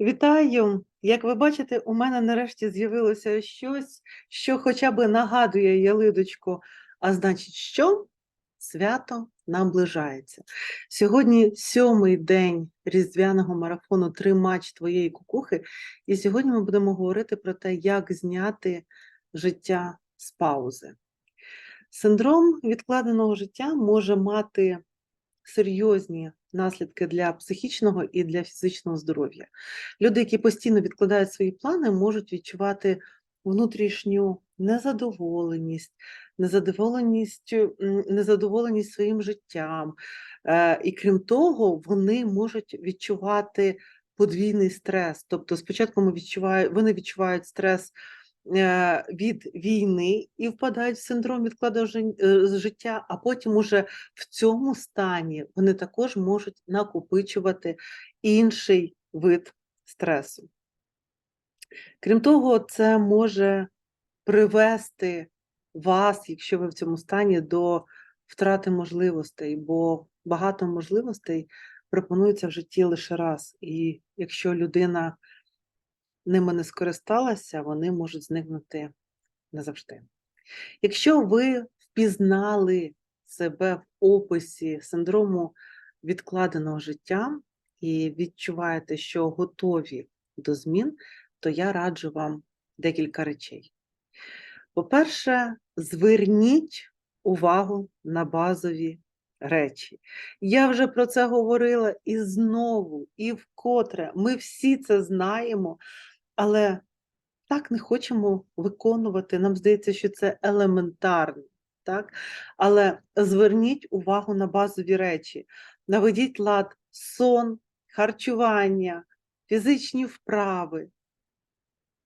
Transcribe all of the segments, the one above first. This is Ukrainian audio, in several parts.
Вітаю! Як ви бачите, у мене нарешті з'явилося щось, що хоча б нагадує ялидочку, а значить, що свято наближається. Сьогодні сьомий день різдвяного марафону Тримач твоєї кукухи, і сьогодні ми будемо говорити про те, як зняти життя з паузи. Синдром відкладеного життя може мати серйозні наслідки для психічного і для фізичного здоров'я. Люди, які постійно відкладають свої плани, можуть відчувати внутрішню незадоволеність, незадоволеність, незадоволеність своїм життям. Е, І крім того, вони можуть відчувати подвійний стрес. Тобто, спочатку ми відчувають, вони відчувають стрес від війни і впадають в синдром жин- е, життя, а потім уже в цьому стані вони також можуть накопичувати інший вид стресу. Крім того, це може привести вас, якщо ви в цьому стані, до втрати можливостей, бо багато можливостей пропонується в житті лише раз. І якщо людина ними не скористалася, вони можуть зникнути назавжди. Якщо ви впізнали себе в описі синдрому відкладеного життя і відчуваєте, що готові до змін, то я раджу вам декілька речей. По-перше, зверніть увагу на базові речі. Я вже про це говорила і знову, і вкотре. Ми всі це знаємо, але так не хочемо виконувати. Нам здається, що це елементарно. Так? Але зверніть увагу на базові речі. Наведіть лад сон, харчування, фізичні вправи.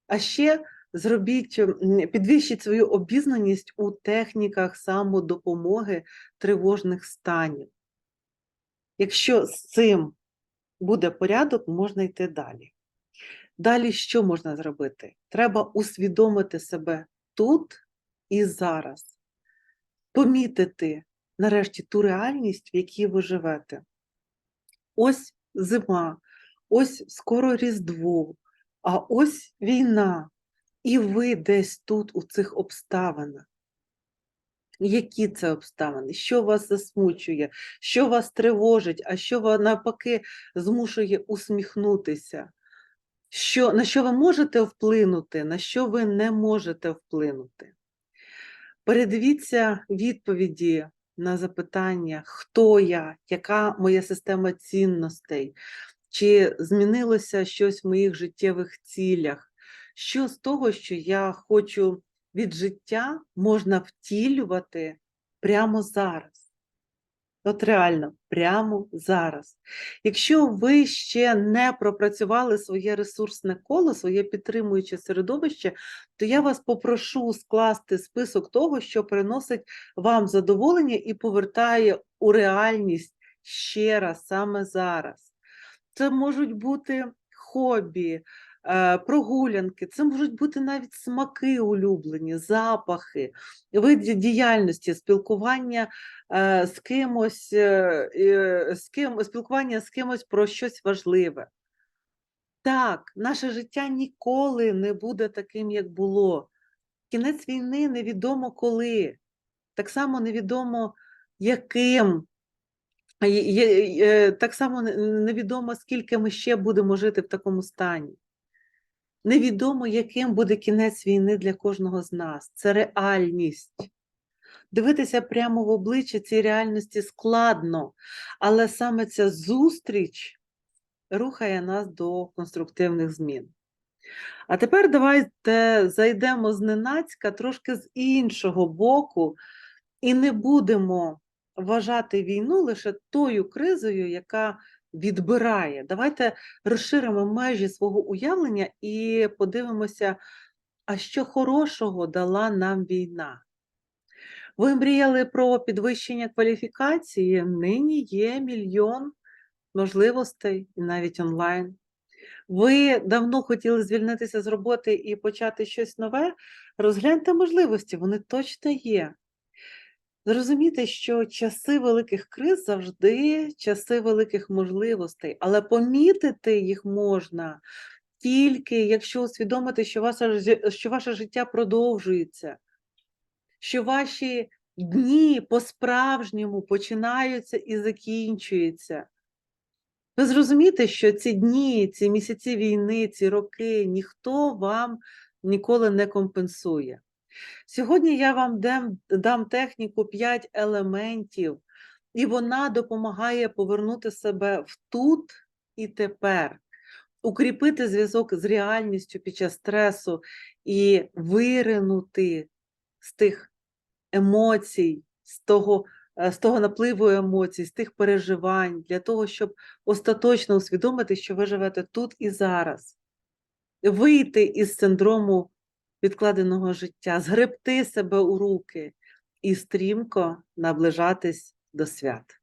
А ще зробіть, підвищіть свою обізнаність у техніках самодопомоги тривожних станів. Якщо з цим буде порядок, можна йти далі. Далі що можна зробити? Треба усвідомити себе тут і зараз, помітити нарешті ту реальність, в якій ви живете. Ось зима, ось скоро Різдво, а ось війна, і ви десь тут, у цих обставинах. Які це обставини? Що вас засмучує, що вас тривожить, а що вас навпаки змушує усміхнутися? Що, на що ви можете вплинути, на що ви не можете вплинути? Передивіться відповіді на запитання, хто я, яка моя система цінностей, чи змінилося щось в моїх життєвих цілях, що з того, що я хочу від життя, можна втілювати прямо зараз. От реально, прямо зараз. Якщо ви ще не пропрацювали своє ресурсне коло, своє підтримуюче середовище, то я вас попрошу скласти список того, що приносить вам задоволення і повертає у реальність ще раз, саме зараз. Це можуть бути хобі, е, прогулянки, це можуть бути навіть смаки улюблені, запахи, види діяльності, спілкування е, з кимось, е, з ким, спілкування з кимось про щось важливе. Так, наше життя ніколи не буде таким, як було. Кінець війни невідомо коли. Так само невідомо яким. Є- е, Так само невідомо, скільки ми ще будемо жити в такому стані. Невідомо, яким буде кінець війни для кожного з нас. Це реальність. Дивитися прямо в обличчя цій реальності складно, але саме ця зустріч рухає нас до конструктивних змін. А тепер давайте зайдемо зненацька трошки з іншого боку і не будемо вважати війну лише тою кризою, яка відбирає. Давайте розширимо межі свого уявлення і подивимося, а що хорошого дала нам війна. Ви мріяли про підвищення кваліфікації? Нині є мільйон можливостей, навіть онлайн. Ви давно хотіли звільнитися з роботи і почати щось нове? Розгляньте можливості, вони точно є. Зрозуміти, що часи великих криз завжди часи великих можливостей, але помітити їх можна тільки якщо усвідомити, що ваше, що ваше життя продовжується, що ваші дні по-справжньому починаються і закінчуються. Ви зрозумієте, що ці дні, ці місяці війни, ці роки ніхто вам ніколи не компенсує. Сьогодні я вам дам, дам техніку 5 елементів, і вона допомагає повернути себе в тут і тепер, укріпити зв'язок з реальністю під час стресу і виринути з тих емоцій, з того, е, з того напливу емоцій, з тих переживань, для того, щоб остаточно усвідомити, що ви живете тут і зараз, вийти із синдрому відкладеного життя, згребти себе у руки і стрімко наближатись до свят.